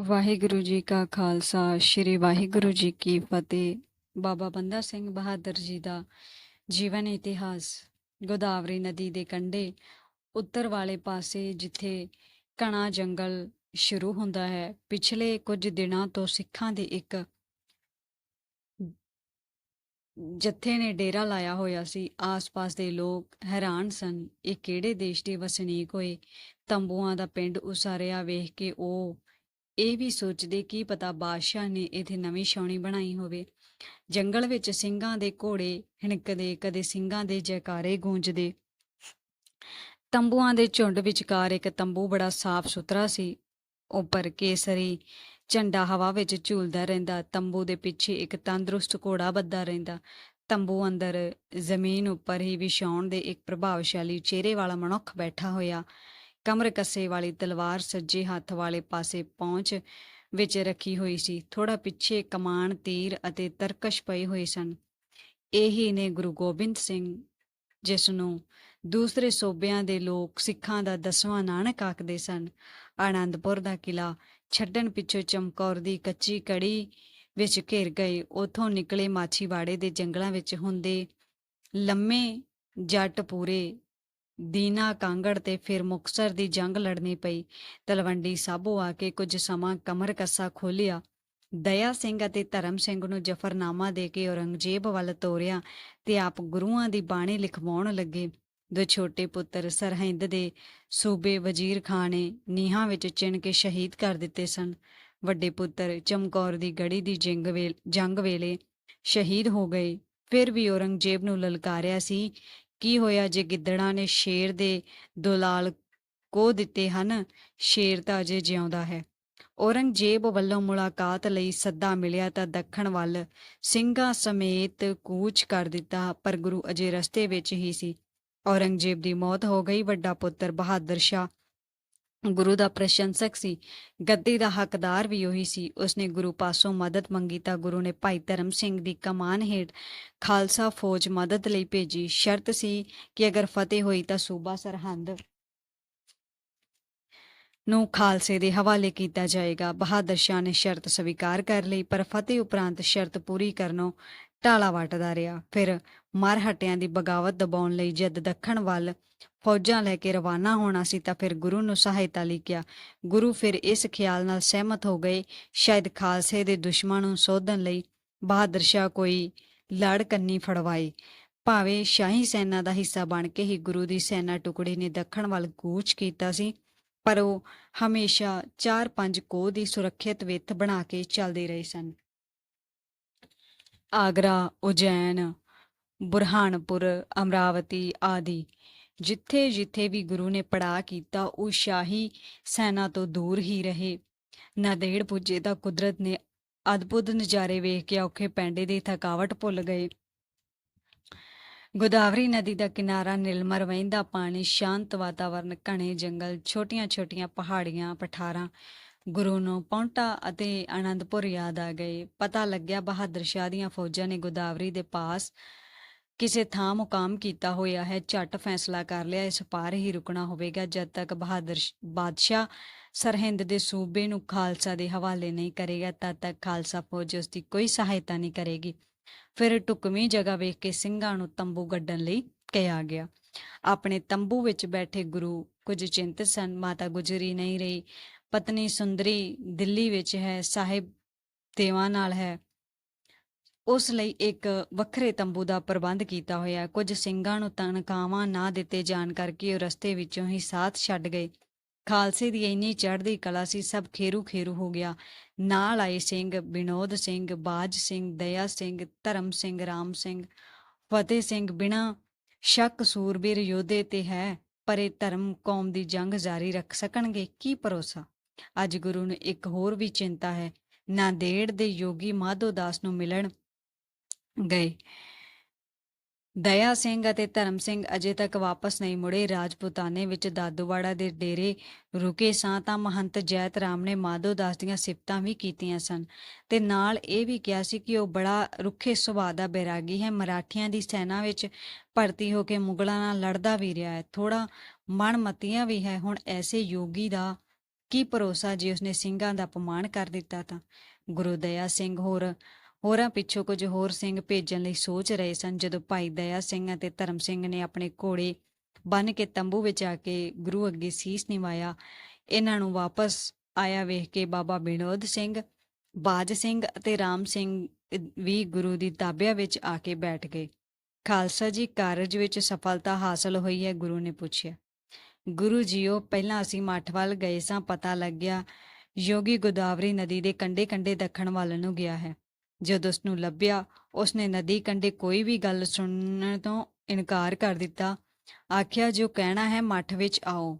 ਵਾਹਿਗੁਰੂ ਜੀ ਕਾ ਖਾਲਸਾ, ਸ੍ਰੀ ਵਾਹਿਗੁਰੂ ਜੀ ਕੀ ਫਤਿਹ। ਬਾਬਾ ਬੰਦਾ ਸਿੰਘ ਬਹਾਦਰ ਜੀ ਦਾ ਜੀਵਨ ਇਤਿਹਾਸ, ਗੋਦਾਵਰੀ ਨਦੀ ਦੇ ਕੰਢੇ, ਉੱਤਰ ਵਾਲੇ ਪਾਸੇ ਜਿੱਥੇ ਘਣਾ ਜੰਗਲ ਸ਼ੁਰੂ ਹੁੰਦਾ ਹੈ। ਪਿਛਲੇ ਕੁਝ ਦਿਨਾਂ ਤੋਂ ਸਿੱਖਾਂ ਦੇ ਇੱਕ ਜੱਥੇ ਨੇ ਡੇਰਾ ਲਾਇਆ ਹੋਇਆ ਸੀ। ਆਸ-ਪਾਸ ਦੇ ਲੋਕ ਹੈਰਾਨ ਸਨ, ਇਹ ਕਿਹੜੇ ਦੇਸ਼ ਦੇ ਵਸਨੀਕ ਹੋਏ? ਤੰਬੂਆਂ ਦਾ ਪਿੰਡ ਉਸਾਰਿਆ ਵੇਖ ਕੇ ਉਹ ਇਹ ਵੀ ਸੋਚਦੇ ਕੀ ਪਤਾ ਬਾਦਸ਼ਾਹ ਨੇ ਇੱਥੇ ਨਵੀਂ ਛਾਉਣੀ ਬਣਾਈ ਹੋਵੇ। ਜੰਗਲ ਵਿੱਚ ਸਿੰਘਾਂ ਦੇ ਘੋੜੇ ਹਿਣਕਦੇ, ਕਦੇ ਸਿੰਘਾਂ ਦੇ ਜੈਕਾਰੇ ਗੂੰਜਦੇ। ਤੰਬੂਆਂ ਦੇ ਝੁੰਡ ਵਿਚਕਾਰ ਇੱਕ ਤੰਬੂ ਬੜਾ ਸਾਫ਼ ਸੁਥਰਾ ਸੀ। ਉੱਪਰ ਕੇਸਰੀ ਝੰਡਾ ਹਵਾ ਵਿੱਚ ਝੂਲਦਾ ਰਹਿੰਦਾ। ਤੰਬੂ ਦੇ ਪਿੱਛੇ ਇੱਕ ਤੰਦਰੁਸਤ ਘੋੜਾ ਬੱਧਾ ਰਹਿੰਦਾ। ਤੰਬੂ ਅੰਦਰ ਜ਼ਮੀਨ ਉੱਪਰ ਹੀ ਵਿਛਾਉਣ ਦੇ ਇੱਕ ਪ੍ਰਭਾਵਸ਼ਾਲੀ ਚਿਹਰੇ ਵਾਲਾ ਮਨੁੱਖ ਬੈਠਾ ਹੋਇਆ। ਕਮਰ ਕੱਸੇ ਵਾਲੀ ਤਲਵਾਰ ਸੱਜੇ ਹੱਥ ਵਾਲੇ ਪਾਸੇ ਪਹੁੰਚ ਵਿੱਚ ਰੱਖੀ ਹੋਈ ਸੀ। ਥੋੜਾ ਪਿੱਛੇ ਕਮਾਨ, ਤੀਰ ਅਤੇ ਤਰਕਸ਼ ਪਏ ਹੋਏ ਸਨ। ਇਹੀ ਨੇ ਗੁਰੂ ਗੋਬਿੰਦ ਸਿੰਘ, ਜਿਸ ਨੂੰ ਦੂਸਰੇ ਸੂਬਿਆਂ ਦੇ ਲੋਕ ਸਿੱਖਾਂ ਦਾ ਦਸਵਾਂ ਨਾਨਕ ਆਖਦੇ ਸਨ। ਆਨੰਦਪੁਰ ਦਾ ਕਿਲਾ ਛੱਡਣ ਪਿੱਛੋਂ ਚਮਕੌਰ ਦੀ ਕੱਚੀ ਕੜੀ ਵਿੱਚ ਘਿਰ ਗਏ। ਉਥੋਂ ਨਿਕਲੇ ਮਾਛੀਵਾੜੇ ਦੇ ਜੰਗਲਾਂ ਵਿੱਚ ਹੁੰਦੇ ਲੰਮੇ ਜੱਟ ਪੂਰੇ ਦੀਨਾ ਕਾਂਗੜ ਤੇ ਫਿਰ ਮੁਕਸਰ ਦੀ ਜੰਗ ਲੜਨੀ ਪਈ। ਤਲਵੰਡੀ ਸਾਬੋ ਆ ਕੇ ਕੁਝ ਸਮਾਂ ਕਮਰ ਕੱਸਾ ਖੋਲਿਆ। ਦਇਆ ਸਿੰਘ ਅਤੇ ਧਰਮ ਸਿੰਘ ਨੂੰ ਜਫਰਨਾਮਾ ਦੇ ਕੇ ਔਰੰਗਜ਼ੇਬ ਵੱਲ ਤੋਰਿਆ ਤੇ ਆਪ ਗੁਰੂਆਂ ਦੀ ਬਾਣੀ ਲਿਖਵਾਉਣ ਲੱਗੇ। ਦੋ ਛੋਟੇ ਪੁੱਤਰ ਸਰਹਿੰਦ ਦੇ ਸੂਬੇ ਵਜ਼ੀਰ ਖਾਨ ਨੇ ਨੀਹਾਂ ਵਿੱਚ ਚਿਣ ਕੇ ਸ਼ਹੀਦ ਕਰ ਦਿੱਤੇ ਸਨ। ਵੱਡੇ ਪੁੱਤਰ ਚਮਕੌਰ ਦੀ ਗੜੀ ਦੀ ਜੰਗ ਵੇਲੇ ਜੰਗ ਵੇਲੇ ਸ਼ਹੀਦ ਹੋ ਗਏ। ਫਿਰ ਵੀ ਔਰੰਗਜ਼ੇਬ ਨੂੰ ਲਲਕਾਰਿਆ ਸੀ ਕੀ ਹੋਇਆ ਜੇ ਗਿੱਦੜਾਂ ਨੇ ਸ਼ੇਰ ਦੇ ਦੁਲਾਲ ਕੋ ਦਿੱਤੇ ਹਨ? ਸ਼ੇਰ ਤਾਂ ਅਜੇ ਜਿਉਂਦਾ ਹੈ। ਔਰੰਗਜ਼ੇਬ ਵੱਲੋਂ ਮੁਲਾਕਾਤ ਲਈ ਸੱਦਾ ਮਿਲਿਆ ਤਾਂ ਦੱਖਣ ਵੱਲ ਸਿੰਘਾਂ ਸਮੇਤ ਕੂਚ ਕਰ ਦਿੱਤਾ, ਪਰ ਗੁਰੂ ਅਜੇ ਰਸਤੇ ਵਿੱਚ ਹੀ ਸੀ। ਔਰੰਗਜ਼ੇਬ ਦੀ ਮੌਤ ਹੋ ਗਈ। ਵੱਡਾ ਪੁੱਤਰ ਬਹਾਦਰ ਸ਼ਾਹ ਗੁਰੂ ਦਾ ਪ੍ਰਸ਼ੰਸਕ ਸੀ। ਗੱਦੀ ਦਾ ਹੱਕਦਾਰ ਵੀ ਉਹੀ ਸੀ। ਉਸਨੇ ਗੁਰੂ ਪਾਸੋਂ ਮਦਦ ਮੰਗੀ ਤਾਂ ਗੁਰੂ ਨੇ ਭਾਈ ਧਰਮ ਸਿੰਘ ਦੀ ਕਮਾਨ ਹੇਠ ਖਾਲਸਾ ਫੌਜ ਮਦਦ ਲਈ ਭੇਜੀ। ਸ਼ਰਤ ਸੀ ਕਿ ਅਗਰ ਫਤਿਹ ਹੋਈ ਤਾਂ ਸੂਬਾ ਸਰਹੰਦ ਨੂੰ ਖਾਲਸੇ ਦੇ ਹਵਾਲੇ ਕੀਤਾ ਜਾਏਗਾ। ਬਹਾਦਰ ਸ਼ਾਹ ਨੇ ਸ਼ਰਤ ਸਵੀਕਾਰ ਕਰ ਲਈ, ਪਰ ਫਤਿਹ ਉਪਰੰਤ ਸ਼ਰਤ ਪੂਰੀ ਕਰਨੋਂ ਢਾਲਾ ਵਟਦਾ ਰਿਹਾ। ਫਿਰ ਮਰਹਟਿਆਂ ਦੀ ਬਗਾਵਤ ਦਬਾਉਣ ਲਈ ਜਦ ਦੱਖਣ ਵੱਲ ਫੌਜਾਂ ਲੈ ਕੇ ਰਵਾਨਾ ਹੋਣਾ ਸੀ ਤਾਂ ਫਿਰ ਗੁਰੂ ਨੂੰ ਸਹਾਇਤਾ ਲਈ ਕਿਹਾ। ਗੁਰੂ ਫਿਰ ਇਸ ਖਿਆਲ ਨਾਲ ਸਹਿਮਤ ਹੋ ਗਏ, ਸ਼ਾਇਦ ਖਾਲਸੇ ਦੇ ਦੁਸ਼ਮਣ ਨੂੰ ਸੋਧਣ ਲਈ ਬਹਾਦਰ ਸ਼ਾਹ ਕੋਈ ਲੜ ਕੰਨੀ ਫੜਵਾਏ। ਭਾਵੇਂ ਸ਼ਾਹੀ ਸੈਨਾ ਦਾ ਹਿੱਸਾ ਬਣ ਕੇ ਹੀ ਗੁਰੂ ਦੀ ਸੈਨਾ ਟੁਕੜੀ ਨੇ ਦੱਖਣ ਵੱਲ ਕੂਚ ਕੀਤਾ ਸੀ, ਪਰ ਉਹ ਹਮੇਸ਼ਾ 4-5 ਕੋਹ ਦੀ ਸੁਰੱਖਿਅਤ ਵਿੱਥ ਬਣਾ ਕੇ ਚੱਲਦੇ ਰਹੇ ਸਨ। ਆਗਰਾ, ਉਜੈਨ ਬੁਰਹਾਨਪੁਰ, ਅਮਰਾਵਤੀ ਆਦਿ। ਜਿੱਥੇ ਜਿੱਥੇ ਵੀ ਗੁਰੂ ਨੇ ਪੜਾ ਕੀਤਾ, ਉਹ ਸ਼ਾਹੀ ਸੈਨਾ ਤੋਂ ਦੂਰ ਹੀ ਰਹੇ। ਨਾਦੇੜ ਪੁੱਜੇ ਤਾਂ ਕੁਦਰਤ ਨੇ ਅਦਭੁਤ ਨਜ਼ਾਰੇ ਵੇਖ ਕੇ ਔਖੇ ਪੈਂਡੇ ਦੀ ਥਕਾਵਟ ਭੁੱਲ ਗਏ। ਗੋਦਾਵਰੀ ਨਦੀ ਦਾ ਕਿਨਾਰਾ ਨਿਰਮਲ ਵਹਿੰਦਾ ਪਾਣੀ, ਸ਼ਾਂਤ ਵਾਤਾਵਰਨ, ਘਣੇ ਜੰਗਲ, ਛੋਟੀਆਂ-ਛੋਟੀਆਂ ਪਹਾੜੀਆਂ, ਪਠਾਰਾਂ। ਗੁਰੂ ਨੂੰ ਪੌਂਟਾ ਅਤੇ ਆਨੰਦਪੁਰ ਯਾਦ ਆ ਗਏ। ਪਤਾ ਲੱਗਿਆ ਬਹਾਦਰ ਸ਼ਾਹ ਦੀਆਂ ਫੌਜਾਂ ਨੇ ਗੋਦਾਵਰੀ ਦੇ ਪਾਸ ਕਿਸੇ ਥਾਂ ਮੁਕਾਮ ਕੀਤਾ ਹੋਇਆ ਹੈ, ਝੱਟ ਫੈਸਲਾ ਕਰ ਲਿਆ, ਇਸ ਪਾਰ ਹੀ ਰੁਕਣਾ ਹੋਵੇਗਾ, ਜਦ ਤੱਕ ਬਹਾਦਰ ਬਾਦਸ਼ਾਹ ਸਰਹਿੰਦ ਦੇ ਸੂਬੇ ਨੂੰ ਖਾਲਸਾ ਦੇ ਹਵਾਲੇ ਨਹੀਂ ਕਰੇਗਾ, ਤਦ ਤੱਕ ਖਾਲਸਾ ਫੌਜ ਉਸ ਦੀ ਕੋਈ ਸਹਾਇਤਾ ਨਹੀਂ ਕਰੇਗੀ। ਫਿਰ ਟੁਕਵੀਂ ਜਗ੍ਹਾ ਵੇਖ ਕੇ ਸਿੰਘਾਂ ਨੂੰ ਤੰਬੂ ਗੱਡਣ ਲਈ ਕਿਹਾ ਗਿਆ। ਆਪਣੇ ਤੰਬੂ ਵਿੱਚ ਬੈਠੇ ਗੁਰੂ ਕੁਝ ਚਿੰਤਤ ਸਨ, ਮਾਤਾ ਗੁਜਰੀ ਨਹੀਂ ਰਹੀ, ਪਤਨੀ ਸੁੰਦਰੀ ਦਿੱਲੀ ਵਿੱਚ ਹੈ, ਸਾਹਿਬ ਦੇਵਾਂ ਨਾਲ ਹੈ। ਉਸ ਲਈ ਇੱਕ ਵੱਖਰੇ ਤੰਬੂ ਦਾ ਪ੍ਰਬੰਧ ਕੀਤਾ ਹੋਇਆ। ਹੈ। ਕੁਝ ਸਿੰਘਾਂ ਨੂੰ ਤਨਖਾਹਾਂ ਨਾ ਦਿੱਤੇ ਜਾਣ ਕਰਕੇ ਉਹ ਰਸਤੇ ਵਿੱਚੋਂ ਹੀ ਸਾਥ ਛੱਡ ਗਏ। ਖਾਲਸੇ ਦੀ ਇੰਨੀ ਚੜ੍ਹਦੀ ਕਲਾ ਸੀ, ਸਭ ਖੇਰੂ ਖੇਰੂ ਹੋ ਗਿਆ। ਨਾਲ ਆਏ ਸਿੰਘ ਵਿਨੋਦ ਸਿੰਘ, ਬਾਜ ਸਿੰਘ, ਦਇਆ ਸਿੰਘ, ਧਰਮ ਸਿੰਘ, ਰਾਮ ਸਿੰਘ, ਫਤਿਹ ਸਿੰਘ। ਬਿਨਾ ਸ਼ੱਕ ਸੂਰਬੀਰ ਯੋਧੇ ਤੇ ਹੈ, ਪਰ ਇਹ ਧਰਮ ਕੌਮ ਦੀ ਜੰਗ ਜਾਰੀ ਰੱਖ ਸਕਣਗੇ। ਕੀ ਭਰੋਸਾ? ਅੱਜ ਗੁਰੂ ਨੂੰ ਇੱਕ ਹੋਰ ਵੀ ਚਿੰਤਾ ਹੈ। ਨਾਂਦੇੜ ਦੇ ਯੋਗੀ ਮਾਧੋ ਦਾਸ ਨੂੰ ਮਿਲਣ ਗਏ ਦਇਆ ਸਿੰਘ ਅਤੇ ਧਰਮ ਸਿੰਘ ਅਜੇ ਤੱਕ ਵਾਪਸ ਨਹੀਂ ਮੁੜੇ ਰਾਜਪੂਤਾਨੇ ਵਿੱਚ ਦਾਦੂਵਾੜਾ ਦੇ ਡੇਰੇ ਰੁਕੇ ਸਾਂ ਤਾਂ ਮਹੰਤ ਜੈਤ ਰਾਮ ਨੇ ਮਾਧੋ ਦਾਸ ਦੀਆਂ ਸਿਫਤਾਂ ਵੀ ਕੀਤੀਆਂ ਸਨ ਤੇ ਨਾਲ ਇਹ ਵੀ ਕਿਹਾ ਸੀ ਕਿ ਉਹ ਬੜਾ ਰੁੱਖੇ ਸੁਭਾਅ ਦਾ ਬੈਰਾਗੀ ਹੈ ਮਰਾਠੀਆਂ ਦੀ ਸੈਨਾ ਵਿੱਚ ਭਰਤੀ ਹੋ ਕੇ ਮੁਗਲਾਂ ਨਾਲ ਲੜਦਾ ਵੀ ਰਿਹਾ ਹੈ ਥੋੜਾ ਮਨਮਤੀਆਂ ਵੀ ਹੈ ਹੁਣ ਐਸੇ ਯੋਗੀ ਦਾ ਕੀ ਭਰੋਸਾ ਜੇ ਉਸਨੇ ਸਿੰਘਾਂ ਦਾ ਅਪਮਾਨ ਕਰ ਦਿੱਤਾ ਤਾਂ ਗੁਰੂ ਦਇਆ ਸਿੰਘ ਹੋਰ ਹੋਰਾਂ ਪਿੱਛੋਂ ਕੁਝ ਹੋਰ ਸਿੰਘ ਭੇਜਣ ਲਈ ਸੋਚ ਰਹੇ ਸਨ, ਜਦੋਂ ਭਾਈ ਦਇਆ ਸਿੰਘ ਅਤੇ ਧਰਮ ਸਿੰਘ ਨੇ ਆਪਣੇ ਘੋੜੇ ਬੰਨ ਕੇ ਤੰਬੂ ਵਿੱਚ ਆ ਕੇ ਗੁਰੂ ਅੱਗੇ ਸੀਸ ਨਿਵਾਇਆ। ਇਹਨਾਂ ਨੂੰ ਵਾਪਸ ਆਇਆ ਵੇਖ ਕੇ ਬਾਬਾ ਬਿਨੋਦ ਸਿੰਘ, ਬਾਜ ਸਿੰਘ ਅਤੇ ਰਾਮ ਸਿੰਘ ਵੀ ਗੁਰੂ ਦੀ ਤਾਬਿਆ ਵਿੱਚ ਆ ਕੇ ਬੈਠ ਗਏ। ਖਾਲਸਾ ਜੀ ਕਾਰਜ ਵਿੱਚ ਸਫਲਤਾ ਹਾਸਲ ਹੋਈ ਹੈ, ਗੁਰੂ ਨੇ ਪੁੱਛਿਆ। ਗੁਰੂ ਜੀਓ, ਪਹਿਲਾਂ ਅਸੀਂ ਮੱਠ ਵੱਲ ਗਏ ਸਾਂ, ਪਤਾ ਲੱਗਿਆ, ਯੋਗੀ ਗੋਦਾਵਰੀ ਨਦੀ ਦੇ ਕੰਢੇ ਕੰਢੇ ਦੱਖਣ ਵੱਲ ਨੂੰ ਗਿਆ ਹੈ। ਜਦ ਉਸ ਨੂੰ ਲੱਭਿਆ, ਉਸਨੇ ਨਦੀ ਕੰਢੇ ਕੋਈ ਵੀ ਗੱਲ ਸੁਣਨ ਤੋਂ ਇਨਕਾਰ ਕਰ ਦਿੱਤਾ। ਆਖਿਆ, ਜੋ ਕਹਿਣਾ ਹੈ, ਮੱਠ ਵਿੱਚ ਆਓ।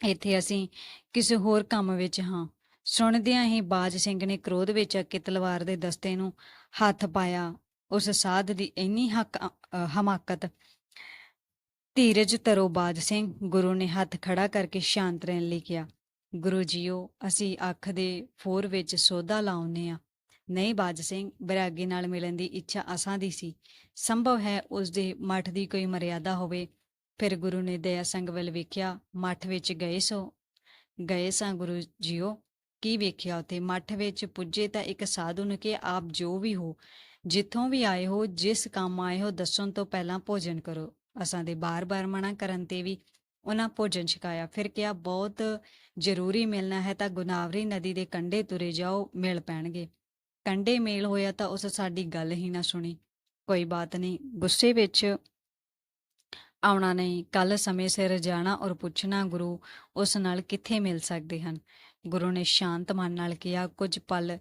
ਇੱਥੇ ਅਸੀਂ ਕਿਸੇ ਹੋਰ ਕੰਮ ਵਿੱਚ ਹਾਂ। ਸੁਣਦਿਆਂ ਹੀ ਬਾਜ ਸਿੰਘ ਨੇ ਕ੍ਰੋਧ ਵਿੱਚ ਆ ਤਲਵਾਰ ਦੇ ਦਸਤੇ ਨੂੰ ਹੱਥ ਪਾਇਆ। ਉਸ ਸਾਧ ਦੀ ਇੰਨੀ ਹੱਕ ਹਮਾਕਤ। ਧੀਰਜ ਤਰੋ ਬਾਜ ਸਿੰਘ, ਗੁਰੂ ਨੇ ਹੱਥ ਖੜਾ ਕਰਕੇ ਸ਼ਾਂਤ ਰਹਿਣ ਲਈ ਕਿਹਾ, ਗੁਰੂ ਜੀਓ, ਅਸੀਂ ਅੱਖ ਦੇ ਫੋਰ ਵਿੱਚ ਸੋਧਾ ਲਾਉਨੇ ਆ ਨਹੀਂ ਬਾਜ ਸਿੰਘ, ਬਰਾਗੀ ਨਾਲ ਮਿਲਣ ਦੀ ਇੱਛਾ ਅਸਾਂ ਦੀ ਸੀ। ਸੰਭਵ ਹੈ ਉਸ ਦੇ ਮੱਠ ਦੀ ਕੋਈ ਮਰਿਆਦਾ ਹੋਵੇ। ਫਿਰ ਗੁਰੂ ਨੇ ਦਇਆ ਸਿੰਘ ਵੱਲ ਵੇਖਿਆ, ਮੱਠ ਵਿੱਚ ਗਏ ਸੋ। ਗਏ ਸਾਂ ਗੁਰੂ ਜੀਓ, ਕੀ ਵੇਖਿਆ ਉਥੇ? ਮੱਠ ਵਿੱਚ ਪੁੱਜੇ ਤਾਂ ਇੱਕ ਸਾਧੂ ਨੇ ਕਿ ਆਪ ਜੋ ਵੀ ਹੋ, ਜਿੱਥੋਂ ਵੀ ਆਏ ਹੋ, ਜਿਸ ਕੰਮ ਆਏ ਹੋ, ਦੱਸਣ ਤੋਂ ਪਹਿਲਾਂ ਭੋਜਨ ਕਰੋ। ਅਸਾਂ ਦੇ ਬਾਰ-ਬਾਰ ਮਨਾ ਕਰਨ ਤੇ ਵੀ ਉਹਨਾਂ ਭੋਜਨ ਛਕਾਇਆ। ਫਿਰ ਕਿਹਾ, ਬਹੁਤ ਜ਼ਰੂਰੀ ਮਿਲਣਾ ਹੈ ਤਾਂ ਗੁਨਾਵਰੀ ਨਦੀ ਦੇ ਕੰਢੇ ਤੁਰੇ ਜਾਓ, ਮਿਲ ਪੈਣਗੇ। ਕੰਢੇ ਮੇਲ ਹੋਇਆ ਤਾਂ ਉਸ ਸਾਡੀ ਗੱਲ ਹੀ ਨਾ ਸੁਣੀ। ਕੋਈ ਬਾਤ ਨਹੀਂ, ਗੁੱਸੇ ਵਿੱਚ ਆਉਣਾ ਨਹੀਂ ਕੱਲ ਸਮੇਂ ਸਿਰ ਜਾਣਾ ਔਰ ਪੁੱਛਣਾ ਗੁਰੂ ਉਸ ਨਾਲ ਕਿੱਥੇ ਮਿਲ ਸਕਦੇ ਹਨ। ਗੁਰੂ ਨੇ ਸ਼ਾਂਤ ਮਨ ਨਾਲ ਕਿਹਾ, ਕੁਝ ਪਲ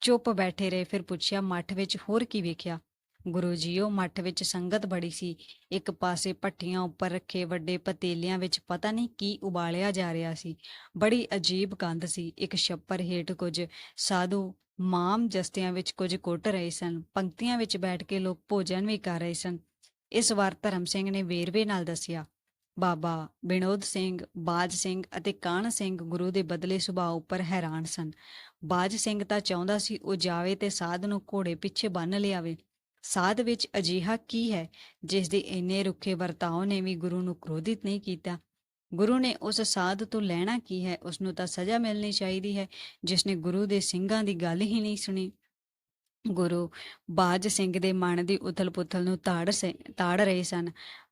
ਚੁੱਪ ਬੈਠੇ ਰਹੇ, ਫਿਰ ਪੁੱਛਿਆ, ਮੱਠ ਵਿੱਚ ਹੋਰ ਕੀ ਵੇਖਿਆ? ਗੁਰੂ ਜੀਓ, ਮੱਠ ਵਿੱਚ ਸੰਗਤ ਬੜੀ ਸੀ। ਇੱਕ ਪਾਸੇ ਭੱਠੀਆਂ ਉੱਪਰ ਰੱਖੇ ਵੱਡੇ ਪਤੀਲਿਆਂ ਵਿੱਚ ਪਤਾ ਨਹੀਂ ਕੀ ਉਬਾਲਿਆ ਜਾ ਰਿਹਾ ਸੀ। ਬੜੀ ਅਜੀਬ ਗੰਧ ਸੀ। ਇੱਕ ਛੱਪਰ ਹੇਠ ਕੁਝ ਸਾਧੂ ਮਾਮ ਜਸਤਿਆਂ ਵਿੱਚ ਕੁਝ ਕੁੱਟ ਰਹੇ ਸਨ, ਪੰਕਤੀਆਂ ਵਿੱਚ ਬੈਠ ਕੇ ਲੋਕ ਭੋਜਨ ਵੀ ਕਰ ਰਹੇ ਸਨ। ਇਸ ਵਾਰ ਧਰਮ ਸਿੰਘ ਨੇ ਵੇਰਵੇ ਨਾਲ ਦੱਸਿਆ, ਬਾਬਾ ਬਿਨੋਦ ਸਿੰਘ, ਬਾਜ ਸਿੰਘ ਅਤੇ ਕਾਣ ਸਿੰਘ ਗੁਰੂ ਦੇ ਬਦਲੇ ਸੁਭਾਅ ਉੱਪਰ ਹੈਰਾਨ ਸਨ। ਬਾਜ ਸਿੰਘ ਤਾਂ ਚਾਹੁੰਦਾ ਸੀ ਉਹ ਜਾਵੇ ਤੇ ਸਾਧ ਨੂੰ ਘੋੜੇ ਪਿੱਛੇ ਬੰਨ ਲਿਆਵੇ। ਸਾਧ ਵਿੱਚ ਅਜੀਹਾ ਕੀ ਹੈ, ਜਿਸ ਦੇ ਇੰਨੇ ਰੁੱਖੇ ਵਰਤਾਓ ਨੇ ਵੀ ਗੁਰੂ ਨੂੰ ਕ੍ਰੋਧਿਤ ਨਹੀਂ ਕੀਤਾ? ਗੁਰੂ ਨੇ ਉਸ ਸਾਧ ਤੋਂ ਲੈਣਾ ਕੀ ਹੈ? ਉਸ ਨੂੰ ਤਾਂ ਸਜ਼ਾ ਮਿਲਣੀ ਚਾਹੀਦੀ ਹੈ ਜਿਸ ਨੇ ਗੁਰੂ ਦੇ ਸਿੰਘਾਂ ਦੀ ਗੱਲ ਹੀ ਨਹੀਂ ਸੁਣੀ। ਗੁਰੂ ਬਾਜ ਸਿੰਘ ਦੇ ਮਨ ਦੀ ਉਥਲ-ਪੁਥਲ ਨੂੰ ਤਾੜ ਤਾੜ ਰਹੇ ਸਨ।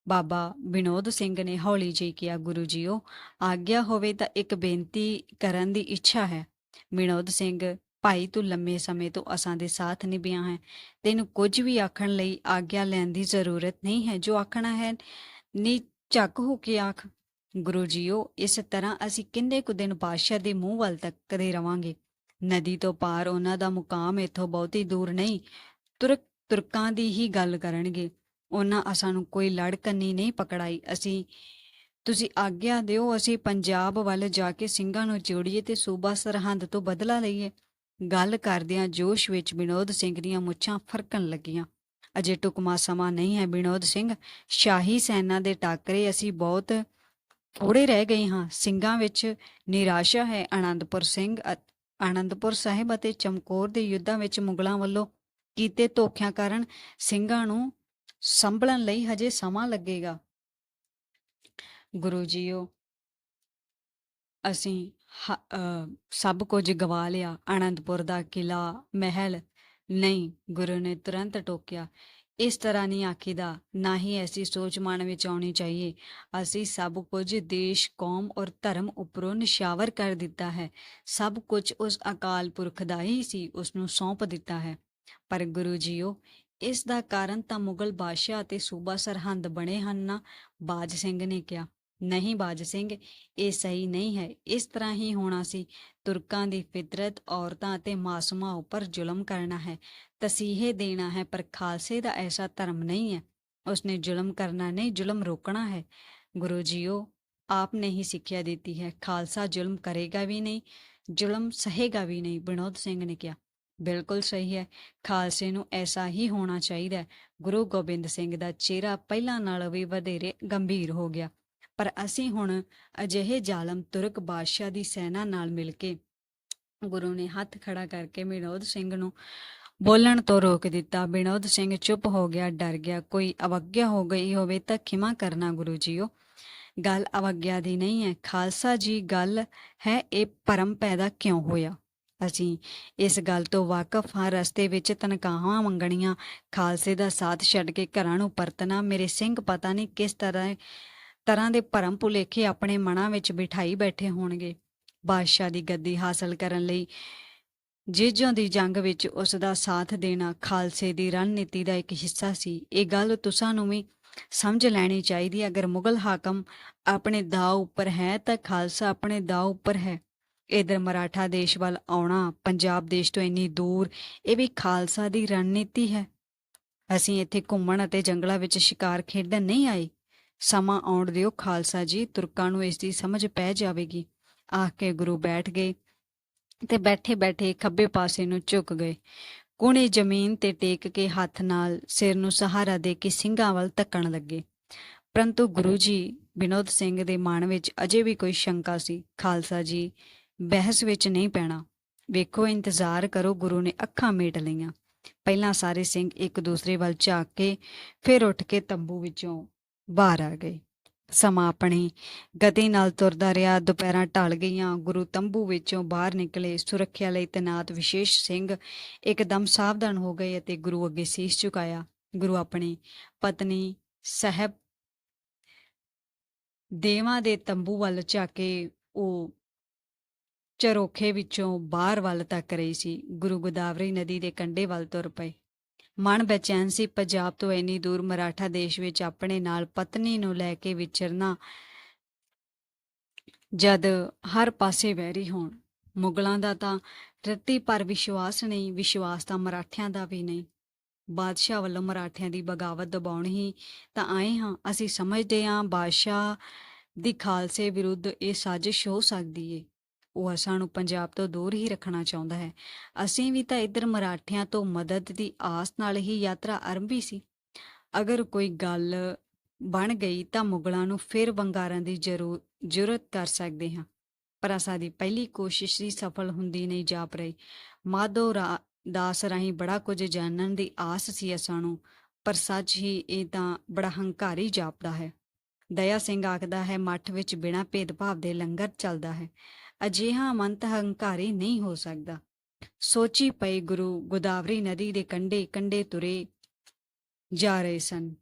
ਬਾਬਾ ਵਿਨੋਦ ਸਿੰਘ ਨੇ ਹੌਲੀ ਜਿਹੀ ਕਿਹਾ, ਗੁਰੂ ਜੀਓ, ਆਗਿਆ ਹੋਵੇ ਤਾਂ ਇੱਕ ਬੇਨਤੀ ਕਰਨ ਦੀ ਇੱਛਾ ਹੈ। ਵਿਨੋਦ ਸਿੰਘ, ਭਾਈ ਤੂੰ ਲੰਮੇ ਸਮੇਂ ਤੋਂ ਅਸਾਂ ਦੇ ਸਾਥ ਨਿਭਿਆ ਹੈ। ਤੈਨੂੰ ਕੁਝ ਵੀ ਆਖਣ ਲਈ ਆਗਿਆ ਲੈਣ ਦੀ ਜ਼ਰੂਰਤ ਨਹੀਂ ਹੈ। ਜੋ ਆਖਣਾ ਹੈ, ਨੀ ਝੱਕ ਹੋ ਕੇ ਆਖ। ਗੁਰੂ ਜੀਓ, ਇਸ ਤਰ੍ਹਾਂ ਅਸੀਂ ਕਿੰਨੇ ਕੁ ਦਿਨ ਬਾਦਸ਼ਾਹ ਦੇ ਮੂੰਹ ਵੱਲ ਤੱਕਦੇ ਰਵਾਂਗੇ। ਨਦੀ ਤੋਂ ਪਾਰ ਉਹਨਾਂ ਦਾ ਮੁਕਾਮ ਇੱਥੋਂ ਬਹੁਤੀ ਦੂਰ ਨਹੀਂ। ਤੁਰਕ, ਤੁਰਕਾਂ ਦੀ ਹੀ ਗੱਲ ਕਰਨਗੇ। ਉਹਨਾਂ ਅਸਾਂ ਨੂੰ ਕੋਈ ਲੜਕਨੀ ਨਹੀਂ ਪਕੜਾਈ। ਅਸੀਂ, ਤੁਸੀਂ ਆਗਿਆ ਦਿਓ, ਅਸੀਂ ਪੰਜਾਬ ਵੱਲ ਜਾ ਕੇ ਸਿੰਘਾਂ ਨੂੰ ਜੋੜੀਏ ਤੇ ਸੂਬਾ ਸਰਹੰਦ ਤੋਂ ਬਦਲਾ ਲਈਏ। ਗੱਲ ਕਰਦਿਆਂ ਜੋਸ਼ ਵਿੱਚ ਵਿਨੋਦ ਸਿੰਘ ਦੀਆਂ ਮੁੱਛਾਂ ਫਰਕਣ ਲੱਗੀਆਂ। ਅਜੇ ਟੁਕਮਾ ਸਮਾਂ ਨਹੀਂ ਹੈ ਵਿਨੋਦ ਸਿੰਘ। ਸ਼ਾਹੀ ਸੈਨਾ ਦੇ ਟਾਕਰੇ ਅਸੀਂ ਬਹੁਤ ਥੋੜੇ ਰਹਿ ਗਏ ਹਾਂ। ਸਿੰਘਾਂ ਵਿੱਚ ਨਿਰਾਸ਼ਾ ਹੈ ਆਨੰਦਪੁਰ ਸਿੰਘ ਅ- ਆਨੰਦਪੁਰ ਸਾਹਿਬ ਅਤੇ ਚਮਕੌਰ ਦੇ ਯੁੱਧਾਂ ਵਿੱਚ ਮੁਗਲਾਂ ਵੱਲੋਂ ਕੀਤੇ ਧੋਖਿਆਂ ਕਾਰਨ ਸਿੰਘਾਂ ਨੂੰ ਸੰਭਲਣ ਲਈ ਹਜੇ ਸਮਾਂ ਲੱਗੇਗਾ। ਗੁਰੂ ਜੀਓ, ਅਸੀਂ ਹ- ਸਭ ਕੁਝ ਗਵਾ ਲਿਆ। ਆਨੰਦਪੁਰ ਦਾ ਕਿਲਾ ਮਹਿਲ, ਨਹੀਂ, ਗੁਰੂ ਨੇ ਤੁਰੰਤ ਟੋਕਿਆ। ਇਸ ਤਰ੍ਹਾਂ ਨਹੀਂ ਆਖੀਦਾ, ਨਾ ਹੀ ਐਸੀ ਸੋਚ ਮਨ ਵਿੱਚ ਆਉਣੀ ਚਾਹੀਏ। ਅਸੀਂ ਸਭ ਕੁਝ ਦੇਸ਼, ਕੌਮ ਔਰ ਧਰਮ ਉੱਪਰੋਂ ਨਿਸ਼ਾਵਰ ਕਰ ਦਿੱਤਾ ਹੈ। ਸਭ ਕੁਝ ਉਸ ਅਕਾਲ ਪੁਰਖ ਦਾ ਹੀ ਸੀ, ਉਸ ਨੂੰ ਸੌਂਪ ਦਿੱਤਾ ਹੈ। ਪਰ ਗੁਰੂ ਜੀਓ, ਇਸ ਦਾ ਕਾਰਨ ਤਾਂ ਮੁਗਲ ਬਾਦਸ਼ਾਹ ਅਤੇ ਸੂਬਾ ਸਰਹੰਦ ਬਣੇ ਹਨ ਨਾ, ਬਾਜ ਸਿੰਘ ਨੇ ਕਿਹਾ। ਨਹੀਂ ਬਾਜ ਸਿੰਘ, ਇਹ ਸਹੀ ਨਹੀਂ ਹੈ। ਇਸ ਤਰ੍ਹਾਂ ਹੀ ਹੋਣਾ ਸੀ। ਤੁਰਕਾਂ ਦੀ ਫਿਤਰਤ ਔਰਤਾਂ ਅਤੇ ਮਾਸੂਮਾਂ ਉੱਪਰ ਜ਼ੁਲਮ ਕਰਨਾ ਹੈ। ਤਸੀਹੇ ਦੇਣਾ ਹੈ, ਪਰ ਖਾਲਸੇ ਦਾ ਐਸਾ ਧਰਮ ਨਹੀਂ ਹੈ। ਉਸਨੇ ਜ਼ੁਲਮ ਕਰਨਾ ਨਹੀਂ, ਜ਼ੁਲਮ ਰੋਕਣਾ ਹੈ। ਗੁਰੂ ਜੀਓ, ਆਪ ਨੇ ਹੀ ਸਿੱਖਿਆ ਦਿੱਤੀ ਹੈ। ਖਾਲਸਾ ਜ਼ੁਲਮ ਕਰੇਗਾ ਵੀ ਨਹੀਂ, ਜ਼ੁਲਮ ਸਹੇਗਾ ਵੀ ਨਹੀਂ, ਵਿਨੋਦ ਸਿੰਘ ਨੇ ਕਿਹਾ। ਬਿਲਕੁਲ ਸਹੀ ਹੈ। ਖਾਲਸੇ ਨੂੰ ਐਸਾ ਹੀ ਹੋਣਾ ਚਾਹੀਦਾ ਹੈ। ਗੁਰੂ ਗੋਬਿੰਦ ਸਿੰਘ ਦਾ ਚਿਹਰਾ ਪਹਿਲਾਂ ਨਾਲੋਂ ਵੀ ਵਧੇਰੇ ਗੰਭੀਰ ਹੋ ਗਿਆ। ਪਰ ਅਸੀਂ ਹੁਣ ਅਜਿਹੇ ਜ਼ਾਲਮ ਤੁਰਕ ਬਾਦਸ਼ਾਹ ਦੀ ਸੈਨਾ ਨਾਲ ਮਿਲ ਕੇ ਗੁਰੂ ਨੇ ਹੱਥ ਖੜਾ ਕਰਕੇ ਵਿਨੋਦ ਸਿੰਘ ਨੂੰ ਬੋਲਣ ਤੋਂ ਰੋਕ ਦਿੱਤਾ। ਵਿਨੋਦ ਸਿੰਘ ਚੁੱਪ ਹੋ ਗਿਆ, ਡਰ ਗਿਆ। ਕੋਈ ਅਵਗਿਆ ਹੋ ਗਈ ਹੋਵੇ ਤਾਂ ਖਿਮਾ ਕਰਨਾ ਗੁਰੂ ਜੀਓ ਗੱਲ ਅਵਗਿਆ ਦੀ ਨਹੀਂ ਹੈ। ਖਾਲਸਾ ਜੀ, ਗੱਲ ਹੈ ਇਹ ਭਰਮ ਪੈਦਾ ਕਿਉਂ ਹੋਇਆ? ਅਸੀਂ ਇਸ ਗੱਲ ਤੋਂ ਵਾਕਿਫ ਹਾਂ, ਰਸਤੇ ਵਿੱਚ ਤਨਖਾਹਾਂ ਮੰਗਣੀਆਂ, ਖਾਲਸੇ ਦਾ ਸਾਥ ਛੱਡ ਕੇ ਘਰਾਂ ਨੂੰ ਪਰਤਣਾ। ਮੇਰੇ ਸਿੰਘ ਪਤਾ ਨਹੀਂ ਕਿਸ ਤਰ੍ਹਾਂ ਤਰ੍ਹਾਂ ਦੇ ਭਰਮ ਭੁਲੇਖੇ ਆਪਣੇ ਮਨਾਂ ਵਿੱਚ ਬਿਠਾਈ ਬੈਠੇ ਹੋਣਗੇ। ਬਾਦਸ਼ਾਹ ਦੀ ਗੱਦੀ ਹਾਸਲ ਕਰਨ ਲਈ ਜੇਜੋਂ ਦੀ ਜੰਗ ਵਿੱਚ ਉਸ ਦਾ ਸਾਥ ਦੇਣਾ ਖਾਲਸੇ ਦੀ ਰਣਨੀਤੀ ਦਾ ਇੱਕ ਹਿੱਸਾ ਸੀ। ਇਹ ਗੱਲ ਤੁਸਾਂ ਨੂੰ ਵੀ ਸਮਝ ਲੈਣੀ ਚਾਹੀਦੀ ਅਗਰ ਮੁਗਲ ਹਾਕਮ ਆਪਣੇ ਦਾਅ ਉੱਪਰ ਹੈ ਤਾਂ ਖਾਲਸਾ ਆਪਣੇ ਦਾਅ ਉੱਪਰ ਹੈ। ਇਧਰ ਮਰਾਠਾ ਦੇਸ਼ ਵੱਲ ਆਉਣਾ, ਪੰਜਾਬ ਦੇਸ਼ ਤੋਂ ਇੰਨੀ ਦੂਰ, ਇਹ ਵੀ ਖਾਲਸਾ ਦੀ ਰਣਨੀਤੀ ਹੈ। ਅਸੀਂ ਇੱਥੇ ਘੁੰਮਣ ਅਤੇ ਜੰਗਲਾਂ ਵਿੱਚ ਸ਼ਿਕਾਰ ਖੇਡਣ ਨਹੀਂ ਆਏ। ਸਮਾਂ ਆਉਣ ਦਿਓ ਖਾਲਸਾ ਜੀ, ਤੁਰਕਾਂ ਨੂੰ ਇਸ ਦੀ ਸਮਝ ਪੈ ਜਾਵੇਗੀ। ਆਖ ਕੇ ਗੁਰੂ ਬੈਠ ਗਏ ਤੇ ਬੈਠੇ ਬੈਠੇ ਖੱਬੇ ਪਾਸੇ ਨੂੰ ਝੁਕ ਗਏ। ਕੁਣੇ ਜ਼ਮੀਨ ਤੇ ਟੇਕ ਕੇ ਹੱਥ ਨਾਲ ਸਿਰ ਨੂੰ ਸਹਾਰਾ ਦੇ ਕੇ ਸਿੰਘਾਂ ਵੱਲ ਤੱਕਣ ਲੱਗੇ। ਪਰੰਤੂ ਗੁਰੂ ਜੀ ਵਿਨੋਦ ਸਿੰਘ ਦੇ ਮਨ ਵਿੱਚ ਅਜੇ ਵੀ ਕੋਈ ਸ਼ੰਕਾ ਸੀ। ਖਾਲਸਾ ਜੀ, ਬਹਿਸ ਵਿੱਚ ਨਹੀਂ ਪੈਣਾ। ਵੇਖੋ, ਇੰਤਜ਼ਾਰ ਕਰੋ, ਗੁਰੂ ਨੇ ਅੱਖਾਂ ਮੀਟ ਲਈਆਂ। ਪਹਿਲਾਂ ਸਾਰੇ ਸਿੰਘ ਇੱਕ ਦੂਸਰੇ ਵੱਲ ਝਾਕ ਕੇ, ਫਿਰ ਉੱਠ ਕੇ ਤੰਬੂ ਵਿੱਚੋਂ ਬਾਹਰ ਆ ਗਏ ਸਮਾਂ ਆਪਣੀ ਗਤੀ ਨਾਲ ਤੁਰਦਾ ਰਿਹਾ। ਦੁਪਹਿਰਾਂ ਢਲ ਗਈਆਂ। ਗੁਰੂ ਤੰਬੂ ਵਿੱਚੋਂ ਬਾਹਰ ਨਿਕਲੇ। ਸੁਰੱਖਿਆ ਲਈ ਤੈਨਾਤ ਵਿਸ਼ੇਸ਼ ਸਿੰਘ ਇੱਕਦਮ ਸਾਵਧਾਨ ਹੋ ਗਏ ਅਤੇ ਗੁਰੂ ਅੱਗੇ ਸੀਸ ਝੁਕਾਇਆ। ਗੁਰੂ ਆਪਣੀ ਪਤਨੀ ਸਹਿਬ ਦੇਵਾਂ ਦੇ ਤੰਬੂ ਵੱਲ ਝਾਕੇ ਉਹ ਚਰੋਖੇ ਵਿੱਚੋਂ ਬਾਹਰ ਵੱਲ ਤੱਕ ਰਹੀ ਸੀ। ਗੁਰੂ ਗੋਦਾਵਰੀ ਨਦੀ ਦੇ ਕੰਢੇ ਵੱਲ ਤੁਰ ਪਏ। ਮਨ ਬੇਚੈਨ ਸੀ, ਪੰਜਾਬ ਤੋਂ ਇੰਨੀ ਦੂਰ ਮਰਾਠਾ ਦੇਸ਼ ਵਿੱਚ ਆਪਣੇ ਨਾਲ ਪਤਨੀ ਨੂੰ ਲੈ ਕੇ ਵਿਚਰਨਾ ਜਦ ਹਰ ਪਾਸੇ ਵੈਰੀ ਹੋਣ। ਮੁਗਲਾਂ ਦਾ ਤਾਂ ਰੱਤੀ ਪਰ ਵਿਸ਼ਵਾਸ ਨਹੀਂ, ਵਿਸ਼ਵਾਸ ਤਾਂ ਮਰਾਠਿਆਂ ਦਾ ਵੀ ਨਹੀਂ। ਬਾਦਸ਼ਾਹ ਵੱਲੋਂ ਮਰਾਠਿਆਂ ਦੀ ਬਗਾਵਤ ਦਬਾਉਣੀ ਹੀ ਤਾਂ ਆਏ ਹਾਂ। ਅਸੀਂ ਸਮਝਦੇ ਹਾਂ, ਬਾਦਸ਼ਾਹ ਦੀ ਖਾਲਸੇ ਵਿਰੁੱਧ ਇਹ ਸਾਜ਼ਿਸ਼ ਹੋ ਸਕਦੀ ਏ। ਉਹ ਅਸਾਂ ਨੂੰ ਪੰਜਾਬ ਤੋਂ ਦੂਰ ਹੀ ਰੱਖਣਾ ਚਾਹੁੰਦਾ ਹੈ। ਅਸੀਂ ਵੀ ਤਾਂ ਇੱਧਰ ਮਰਾਠਿਆਂ ਤੋਂ ਮਦਦ ਦੀ ਆਸ ਨਾਲ ਹੀ ਯਾਤਰਾ ਆਰੰਭੀ ਸੀ। ਅਗਰ ਕੋਈ ਗੱਲ ਬਣ ਗਈ ਤਾਂ ਮੁਗਲਾਂ ਨੂੰ ਫਿਰ ਵੰਗਾਰਾਂ ਦੀ ਜ਼ਰੂਰਤ ਕਰ ਸਕਦੇ ਹਾਂ। ਪਰ ਅਸਾਂ ਪਹਿਲੀ ਕੋਸ਼ਿਸ਼ ਹੀ ਸਫਲ ਹੁੰਦੀ ਨਹੀਂ ਜਾਪ ਰਹੀ ਮਾਧੋ ਰਾ- ਦਾਸ ਰਾਹੀਂ ਬੜਾ ਕੁਝ ਜਾਣਨ ਦੀ ਆਸ ਸੀ ਅਸਾਂ ਨੂੰ, ਪਰ ਸੱਚ ਹੀ ਇਹ ਤਾਂ ਬੜਾ ਹੰਕਾਰੀ ਜਾਪਦਾ ਹੈ। ਦਇਆ ਸਿੰਘ ਆਖਦਾ ਹੈ, ਮੱਠ ਵਿੱਚ ਬਿਨਾਂ ਭੇਦਭਾਵ ਦੇ ਲੰਗਰ ਚੱਲਦਾ ਹੈ। ਅਜਿਹਾ ਮੰਤ ਹੰਕਾਰੀ ਨਹੀਂ ਹੋ ਸਕਦਾ। ਸੋਚੀ ਪਈ ਗੁਰੂ ਗੋਦਾਵਰੀ ਨਦੀ ਦੇ ਕੰਢੇ ਕੰਢੇ ਤੁਰੇ ਜਾ ਰਹੇ ਸਨ।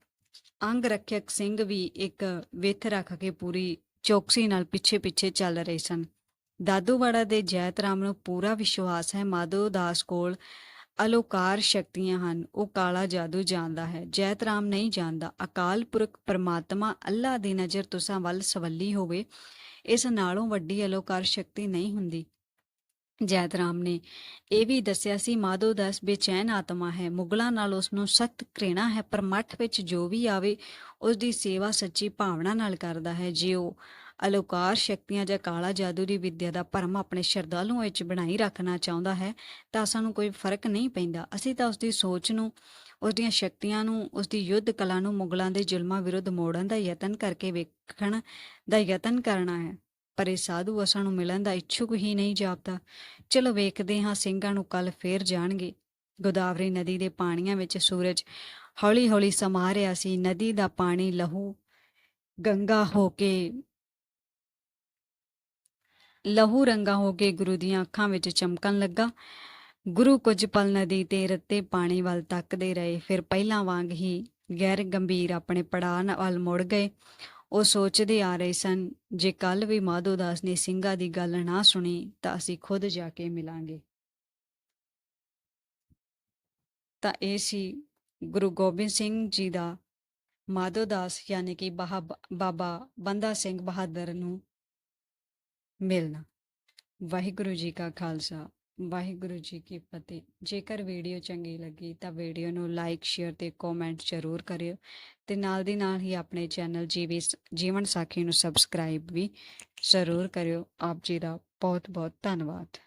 ਅੰਗ ਰੱਖਿਅਕ ਸਿੰਘ ਵੀ ਇੱਕ ਵਿੱਥ ਰੱਖ ਕੇ ਪੂਰੀ ਚੌਕਸੀ ਨਾਲ ਪਿੱਛੇ ਪਿੱਛੇ ਚੱਲ ਰਹੇ ਸਨ। ਦਾਦੂਵਾੜਾ ਦੇ ਜੈਤਰਾਮ ਨੂੰ ਪੂਰਾ ਵਿਸ਼ਵਾਸ ਹੈ, ਮਾਧੋ ਦਾਸ ਕੋਲ ਅਲੋਕਾਰ ਸ਼ਕਤੀਆਂ ਹਨ, ਉਹ ਕਾਲਾ ਜਾਦੂ ਜਾਣਦਾ ਹੈ। ਜੈਤ ਰਾਮ ਨਹੀਂ ਜਾਣਦਾ, ਅਕਾਲ ਪੁਰਖ ਪਰਮਾਤਮਾ ਅੱਲਾ ਦੀ ਨਜ਼ਰ ਤੁਸਾਂ ਵੱਲ ਸਵੱਲੀ ਹੋਵੇ ਇਸ ਨਾਲੋਂ ਵੱਡੀ ਅਲੋਕਾਰ ਸ਼ਕਤੀ ਨਹੀਂ ਹੁੰਦੀ। ਜੈਤ ਨੇ ਇਹ ਵੀ ਦੱਸਿਆ ਸੀ, ਮਾਧੋ ਦਾਸ ਬੇਚੈਨ ਆਤਮਾ ਹੈ, ਮੁਗਲਾਂ ਨਾਲ ਉਸ ਨੂੰ ਸਖਤ ਘ੍ਰਿਣਾ ਹੈ, ਪਰ ਮੱਠ ਵਿੱਚ ਜੋ ਵੀ ਆਵੇ ਉਸ ਦੀ ਸੇਵਾ ਸੱਚੀ ਭਾਵਨਾ ਨਾਲ ਕਰਦਾ ਹੈ। ਜੇ ਉਹ ਅਲੋਕਾਰ ਸ਼ਕਤੀਆਂ ਜਾਂ ਕਾਲਾ ਜਾਦੂ ਦੀ ਵਿੱਦਿਆ ਦਾ ਭਰਮ ਆਪਣੇ ਸ਼ਰਧਾਲੂਆਂ ਵਿੱਚ ਬਣਾਈ ਰੱਖਣਾ ਚਾਹੁੰਦਾ ਹੈ, ਤਾਂ ਸਾਨੂੰ ਕੋਈ ਫ਼ਰਕ ਨਹੀਂ ਪੈਂਦਾ। ਅਸੀਂ ਤਾਂ ਉਸ ਦੀ ਸੋਚ ਨੂੰ ਉਸ ਦੀਆਂ ਸ਼ਕਤੀਆਂ ਨੂੰ ਉਸ ਦੀ ਯੁੱਧ ਕਲਾ ਨੂੰ ਮੁਗਲਾਂ ਦੇ ਜ਼ੁਲਮਾਂ ਵਿਰੁੱਧ ਮੋੜਨ ਦਾ ਯਤਨ ਕਰਕੇ ਵੇਖਣ ਦਾ ਯਤਨ ਕਰਨਾ ਹੈ। ਪਰ ਇਹ ਸਾਧੂ ਅਸਾਂ ਨੂੰ ਮਿਲਣ ਦਾ ਇੱਛੁਕ ਹੀ ਨਹੀਂ ਜਾਪਦਾ। ਚਲੋ ਵੇਖਦੇ ਹਾਂ, ਸਿੰਘਾਂ ਨੂੰ ਕੱਲ ਫੇਰ ਜਾਣਗੇ। ਗੋਦਾਵਰੀ ਨਦੀ ਦੇ ਪਾਣੀਆਂ ਵਿੱਚ ਸੂਰਜ ਹੌਲੀ-ਹੌਲੀ ਸਮਾ ਰਿਹਾ ਸੀ। ਨਦੀ ਦਾ ਪਾਣੀ ਲਹੂ, ਗੰਗਾ ਹੋ ਕੇ, ਲਹੂ ਰੰਗਾ ਹੋ ਕੇ ਗੁਰੂ ਦੀਆਂ ਅੱਖਾਂ ਵਿੱਚ ਚਮਕਣ ਲੱਗਾ। ਗੁਰੂ ਕੁਝ ਪਲ ਨਦੀ ਤੇ ਰੱਤੇ ਪਾਣੀ ਵੱਲ ਤੱਕਦੇ ਰਹੇ। ਫਿਰ ਪਹਿਲਾਂ ਵਾਂਗ ਹੀ ਗੈਰ ਗੰਭੀਰ ਆਪਣੇ ਪੜਾਅ ਵੱਲ ਮੁੜ ਗਏ। ਉਹ ਸੋਚਦੇ ਆ ਰਹੇ ਸਨ, ਜੇ ਕੱਲ ਵੀ ਮਾਧੋ ਦਾਸ ਨੇ ਸਿੰਘਾਂ ਦੀ ਗੱਲ ਨਾ ਸੁਣੀ ਤਾਂ ਅਸੀਂ ਖੁਦ ਜਾ ਕੇ ਮਿਲਾਂਗੇ। ਤਾਂ ਇਹ ਸੀ ਗੁਰੂ ਗੋਬਿੰਦ ਸਿੰਘ ਜੀ ਦਾ ਮਾਧੋ ਦਾਸ ਯਾਨੀ ਕਿ ਬਾਹਾ ਬਾਬਾ ਬੰਦਾ ਸਿੰਘ ਬਹਾਦਰ ਨੂੰ ਮਿਲਣਾ। ਵਾਹਿਗੁਰੂ ਜੀ ਕਾ ਖਾਲਸਾ। ਵਾਹਿਗੁਰੂ ਜੀ ਕੀ ਫਤਿਹ। ਜੇਕਰ ਵੀਡੀਓ ਚੰਗੀ ਲੱਗੀ ਤਾਂ ਵੀਡੀਓ ਨੂੰ ਲਾਈਕ, ਸ਼ੇਅਰ ਤੇ ਕਮੈਂਟ ਜ਼ਰੂਰ ਕਰਿਓ ਤੇ ਨਾਲ ਦੀ ਨਾਲ ਹੀ ਆਪਣੇ ਚੈਨਲ ਜੀਵੀ ਜੀਵਨ ਸਾਖੀ ਨੂੰ ਸਬਸਕ੍ਰਾਈਬ ਵੀ ਜ਼ਰੂਰ ਕਰਿਓ। ਆਪ ਜੀ ਦਾ ਬਹੁਤ ਬਹੁਤ ਧੰਨਵਾਦ।